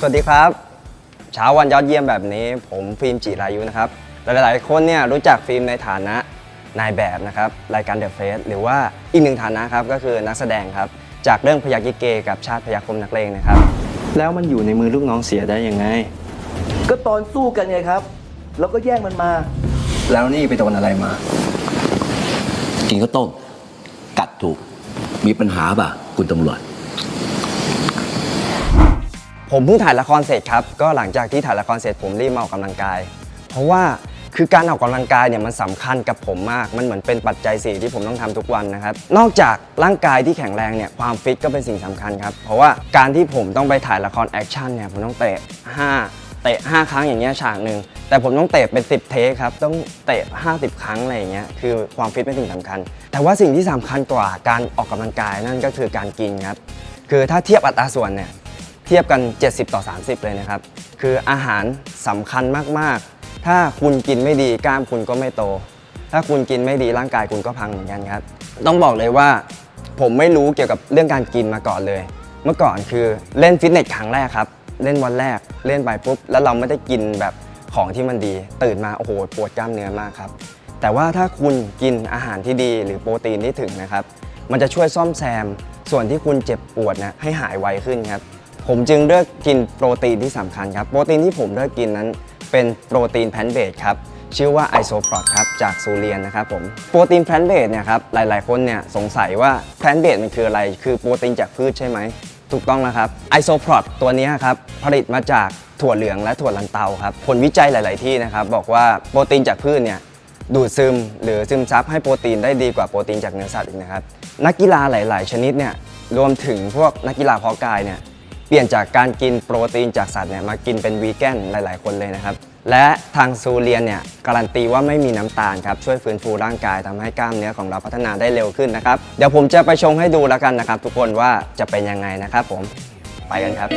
สวัสดีครับเช้าวันยอดเยี่ยมแบบนี้ ผมฟิล์มจิรายุนะครับ หลายๆ คนเนี่ยรู้จักฟิล์มในฐานะนายแบบนะครับรายการ The Face หรือว่าอีกหนึ่งฐานะครับก็คือนักแสดงครับจากเรื่องพยักยิเกกับชาติพยัคฆ์คมนักเลงนะครับ แล้วมันอยู่ในมือลูกน้องเสียได้ยังไง ก็ตอนสู้กันไงครับ แล้วก็แย่งมันมา แล้วนี่ไปโดนอะไรมา กินข้าวต้มกัดถูก มีปัญหาป่ะ คุณตำรวจ ผมเพิ่งถ่ายละครเสร็จครับ ก็หลังจากที่ถ่ายละครเสร็จผมรีบมาออกกำลังกาย เพราะว่าคือการออกกำลังกายเนี่ยมันสำคัญกับผมมาก มันเหมือนเป็นปัจจัยสี่ที่ผมต้องทำทุกวันนะครับ นอกจากร่างกายที่แข็งแรงเนี่ยความฟิตก็เป็นสิ่งสำคัญครับ เพราะว่าการที่ผมต้องไปถ่ายละครแอคชั่นเนี่ยผมต้องเตะ 5 เตะ 5 ครั้งอย่างเงี้ยฉากหนึ่งแต่ผมต้องเตะเป็น 10 เทคครับ ต้องเตะ 50 ครั้งอะไรอย่างเงี้ยคือความฟิตเป็นสิ่งสำคัญ แต่ว่าสิ่งที่สำคัญกว่าการออกกำลังกายนั่นก็คือการกินครับคือถ้าเทียบอัตราส่วนเนี่ย เทียบกัน 70 ต่อ 30 เลยนะครับ คืออาหารสำคัญมากๆ ถ้าคุณกินไม่ดีกล้ามคุณก็ไม่โต ถ้าคุณกินไม่ดีร่างกายคุณก็พังเหมือนกันครับ ต้องบอกเลยว่า ผมไม่รู้เกี่ยวกับเรื่องการกินมาก่อนเลย เมื่อก่อนคือเล่นฟิตเนสครั้งแรกครับ เล่นวันแรกเล่นไปปุ๊บ แล้วเราไม่ได้กินแบบของที่มันดี ตื่นมาโอ้โหปวดกล้ามเนื้อมากครับ แต่ว่าถ้าคุณกินอาหารที่ดีหรือโปรตีนที่ถึงนะครับ มันจะช่วยซ่อมแซมส่วนที่คุณเจ็บปวดนะให้หายไวขึ้นครับ ผมจึงเลือกกินโปรตีนที่สำคัญครับ โปรตีนที่ผมเลือกกินนั้น เป็นโปรตีนแพนเบสครับชื่อว่าไอโซพรอตครับจากซูเรียนนะครับผมโปรตีนแพนเบสเนี่ยครับหลายๆ คนเนี่ยสงสัยว่าแพนเบสมันคืออะไร คือโปรตีนจากพืชใช่ไหมถูกต้องแล้วครับไอโซพรอตตัวนี้ครับผลิตมาจากถั่วเหลืองและถั่วลันเตาครับผลวิจัยหลาย ๆ ที่นะครับบอกว่าโปรตีนจากพืชเนี่ยดูดซึมหรือซึมซับให้โปรตีนได้ดีกว่าโปรตีนจากเนื้อสัตว์อีกนะครับนักกีฬาหลาย ๆ ชนิดเนี่ยรวมถึงพวกนักกีฬาเพาะกายเนี่ย เปลี่ยนจากการกินโปรตีนจากสัตว์เนี่ยมากินเป็นวีแกนหลาย ๆ คนเลยนะครับ และทางซูเรียนเนี่ยการันตีว่าไม่มีน้ำตาลครับช่วยฟื้นฟูร่างกายทำให้กล้ามเนื้อของเราพัฒนาได้เร็วขึ้นนะครับ เดี๋ยวผมจะไปชงให้ดูแล้วกันนะครับ ทุกคนว่าจะเป็นยังไงนะครับผมไปกันครับ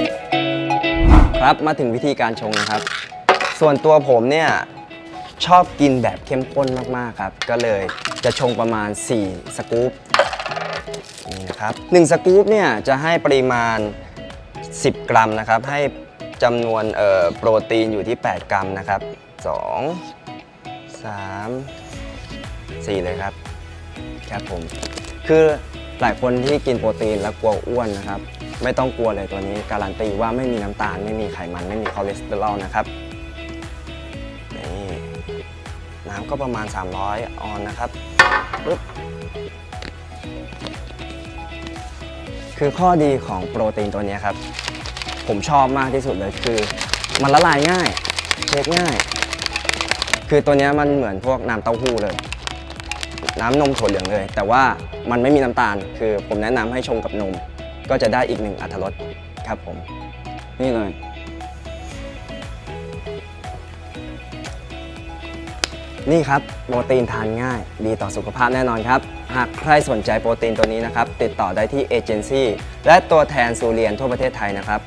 ครับมาถึงวิธีการชงนะครับ ส่วนตัวผมเนี่ยชอบกินแบบเข้มข้นมาก ๆ ครับ ก็เลยจะชงประมาณ 4 สกู๊ปนี่นะครับ1สกู๊ปเนี่ยจะให้ปริมาณ 10 กรัมนะครับ ให้จำนวนโปรตีนอยู่ที่ 8 กรัมนะครับ 2 3 4 เลยครับครับผมคือหลายคนที่กินโปรตีนแล้วกลัวอ้วนนะครับ ไม่ต้องกลัวเลยตัวนี้การันตีว่าไม่มีน้ำตาล ไม่มีไขมัน ไม่มีคอเลสเตอรอลนะครับนี่น้ำก็ประมาณ 300 ออนนะครับปึ๊บ คือข้อดีของโปรตีนตัวนี้ครับ ผมชอบมากที่สุดเลยคือ มันละลายง่ายเช็คง่าย คือตัวนี้มันเหมือนพวกน้ำเต้าหู้เลย น้ำนมถั่วเหลืองเลย แต่ว่ามันไม่มีน้ำตาล คือผมแนะนำให้ชงกับนม ก็จะได้อีกหนึ่งอรรถรสครับผม นี่เลย นี่ครับโปรตีนทานง่าย ดีต่อสุขภาพแน่นอนครับ หากใครสนใจโปรตีนตัวนี้นะครับ ติดต่อได้ที่เอเจนซี่และตัวแทนซูเรียนทั่วประเทศไทยนะครับ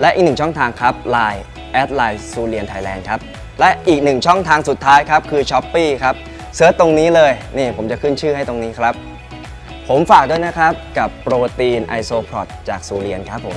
และอีกหนึ่งช่องทางครับ Line แอดไลน์ซูเรียนไทยแลนด์ครับ และอีกหนึ่งช่องทางสุดท้ายครับ คือ s h อ p e e ครับเซิร์ชตรงนี้เลยนี่ผมจะขึ้นชื่อให้ตรงนี้ครับ ผมฝากด้วยนะครับกับโปรตีนไอโซพรอตจากซูเรียนครับผม